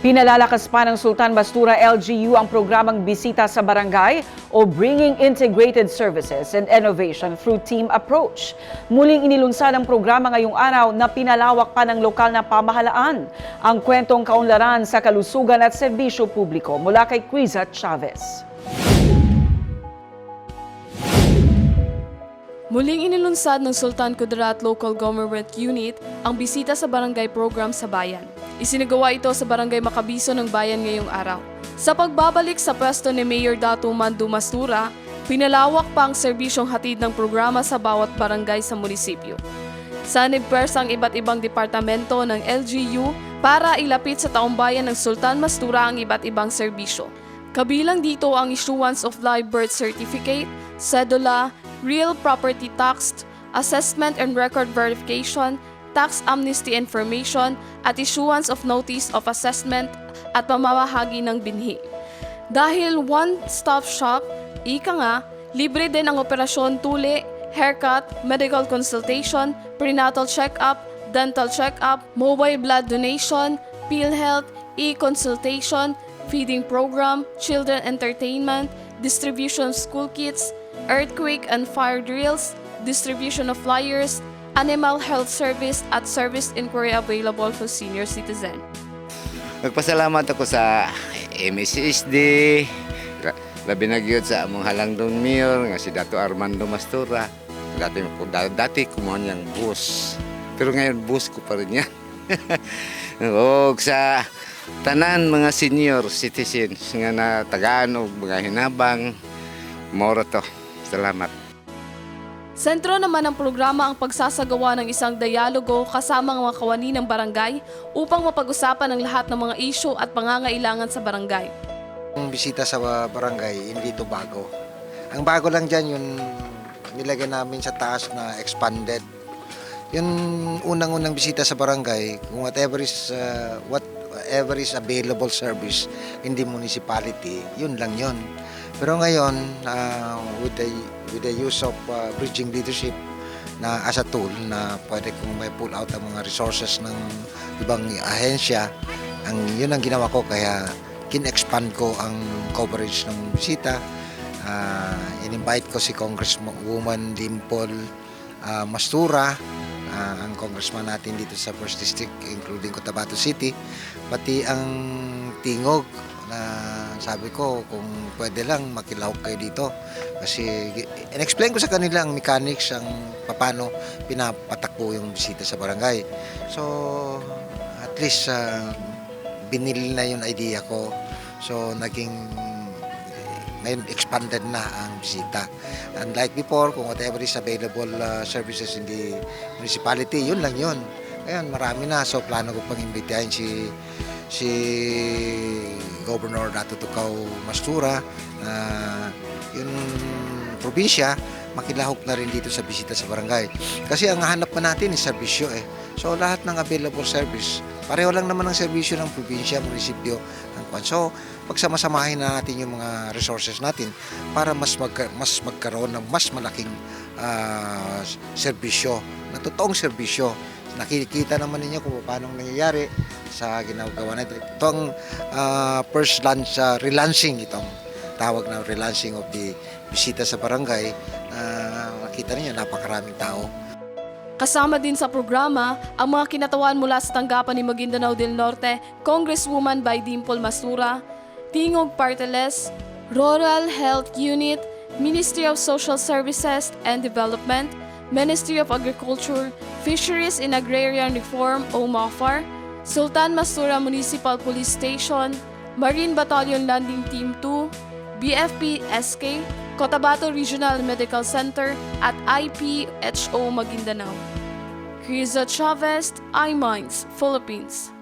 Pinalalakas pa ng Sultan Bastura LGU ang programang Bisita sa Barangay o Bringing Integrated Services and Innovation through Team Approach. Muling inilunsad ang programa ngayong araw na pinalawak pa ng lokal na pamahalaan. Ang kwentong kaunlaran sa kalusugan at serbisyo publiko mula kay Criza Chavez. Muling inilunsad ng Sultan Kudarat Local Government Unit ang bisita sa barangay program sa bayan. Isinagawa ito sa barangay Makabiso ng bayan ngayong araw. Sa pagbabalik sa pwesto ni Mayor Dato Mandu Mastura, pinalawak pa ang serbisyong hatid ng programa sa bawat barangay sa munisipyo. Sanib pwersa ang iba't ibang departamento ng LGU para ilapit sa taumbayan ng Sultan Mastura ang iba't ibang serbisyo. Kabilang dito ang issuance of live birth certificate, cedula, real property tax, assessment and record verification, tax amnesty information, at issuance of notice of assessment at pamamahagi ng binhi. Dahil one-stop shop, ika nga, libre din ang operasyon tuli, haircut, medical consultation, prenatal check-up, dental check-up, mobile blood donation, PhilHealth, e-consultation, feeding program, children entertainment, distribution of school kits, earthquake and fire drills, distribution of flyers, animal health service at service inquiry available for senior citizen. Nagpasalamat ako sa MSSD, labi na gyud sa among halangdong mayor nga si Dato Armando Mastura. Dati ko dati kumuha niyang bus. Pero ngayon bus ko pa rin yan. o sa tanan mga senior citizens nga na tagaan og mga hinabang mora to. Salamat. Sentro naman ng programa ang pagsasagawa ng isang dialogo kasama ang mga kawani ng barangay upang mapag-usapan ang lahat ng mga isyu at pangangailangan sa barangay. Ang bisita sa barangay, hindi ito bago. Ang bago lang dyan, yung nilagay namin sa taas na expanded. Yung unang-unang bisita sa barangay, kung whatever is, uh, whatever is available service in the municipality, yun lang yun. Pero ngayon, uh, with, the, with the use of uh, bridging leadership na as a tool na pwede kong may pull out ang mga resources ng ibang ahensya, ang, yun ang ginawa ko kaya kin-expand ko ang coverage ng bisita. Uh, in-invite ko si Congresswoman Dimple uh, Mastura, uh, ang congressman natin dito sa First District, including Cotabato City, pati ang Tingog na sabi ko kung pwede lang makilahok kayo dito kasi in-explain ko sa kanila ang mechanics ang paano pinapatakbo yung bisita sa barangay so at least uh, binili na yung idea ko. So, naging ngayon expanded na ang bisita. Unlike before, kung whatever is available uh, services in the municipality, yun lang yun. Ngayon, marami na. So, plano ko pang imbitahin si si Governor Dato Tukaw Mastura na yung probinsya makilahok na rin dito sa bisita sa barangay. Kasi ang hanap pa natin is serbisyo eh. So lahat ng available service, pareho lang naman ang serbisyo ng probinsya, munisipyo, ng kwan. So pagsamasamahin na natin yung mga resources natin para mas magka, mas magkaroon ng mas malaking ah, serbisyo, na totoong serbisyo. Nakikita naman ninyo kung paano nangyayari sa ginagawa natin. Ito ang ah, first launch, ah, relaunching itong tawag na relaunching of the bisita sa barangay. Uh, nakita niyo napakaraming tao. Kasama din sa programa ang mga kinatawan mula sa tanggapan ni Maguindanao del Norte, Congresswoman by Dimple Mastura, Tingog Parteles, Rural Health Unit, Ministry of Social Services and Development, Ministry of Agriculture, Fisheries and Agrarian Reform o MAFAR, Sultan Mastura Municipal Police Station, Marine Battalion Landing Team 2, BFP SK, Cotabato Regional Medical Center at IPHO Maguindanao. Criza Chavez, iMinds, Philippines.